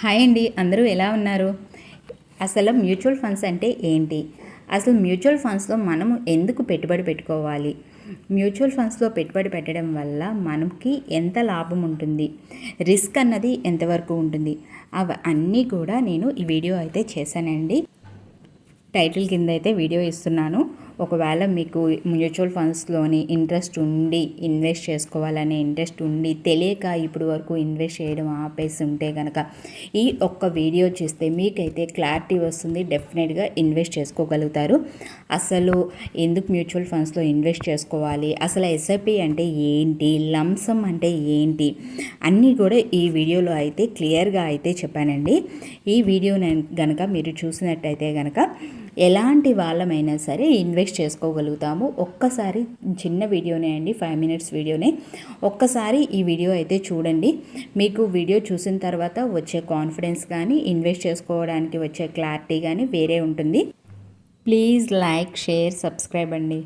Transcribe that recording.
Hi అండి అందరూ ఎలా ఉన్నారు? అసలు మ్యూచువల్ ఫండ్స్ అంటే ఏంటి? అసలు మ్యూచువల్ ఫండ్స్లో మనము ఎందుకు పెట్టుబడి పెట్టుకోవాలి? మ్యూచువల్ ఫండ్స్లో పెట్టుబడి పెట్టడం వల్ల మనకి ఎంత లాభం ఉంటుంది? రిస్క్ అన్నది ఎంతవరకు ఉంటుంది? అవి అన్నీ కూడా నేను ఈ వీడియో అయితే చేశానండి. టైటిల్ కింద అయితే వీడియో ఇస్తున్నాను. ఒకవేళ మీకు మ్యూచువల్ ఫండ్స్లోని ఇంట్రెస్ట్ ఉండి ఇన్వెస్ట్ చేసుకోవాలనే ఇంట్రెస్ట్ ఉండి తెలియక ఇప్పుడు వరకు ఇన్వెస్ట్ చేయడం ఆపేసి ఉంటే కనుక ఈ ఒక్క వీడియో చూస్తే మీకైతే క్లారిటీ వస్తుంది డెఫినెట్గా ఇన్వెస్ట్ చేసుకోగలుగుతారు. అసలు ఎందుకు మ్యూచువల్ ఫండ్స్లో ఇన్వెస్ట్ చేసుకోవాలి? అసలు ఎస్ఐపి అంటే ఏంటి? లంసం అంటే ఏంటి? అన్నీ కూడా ఈ వీడియోలో అయితే క్లియర్గా అయితే చెప్పానండి. ఈ వీడియో కనుక మీరు చూసినట్టయితే కనుక ఎలాంటి వాళ్ళమైనా సరే ఇన్వెస్ట్ చేసుకోగలుగుతాము. ఒక్కసారి చిన్న వీడియోనే అండి ఫైవ్ మినిట్స్ వీడియోనే. ఒక్కసారి ఈ వీడియో అయితే చూడండి. మీకు వీడియో చూసిన తర్వాత వచ్చే కాన్ఫిడెన్స్ కానీ ఇన్వెస్ట్ చేసుకోవడానికి వచ్చే క్లారిటీ కానీ వేరే ఉంటుంది. ప్లీజ్ లైక్ షేర్ సబ్స్క్రైబ్ అండి.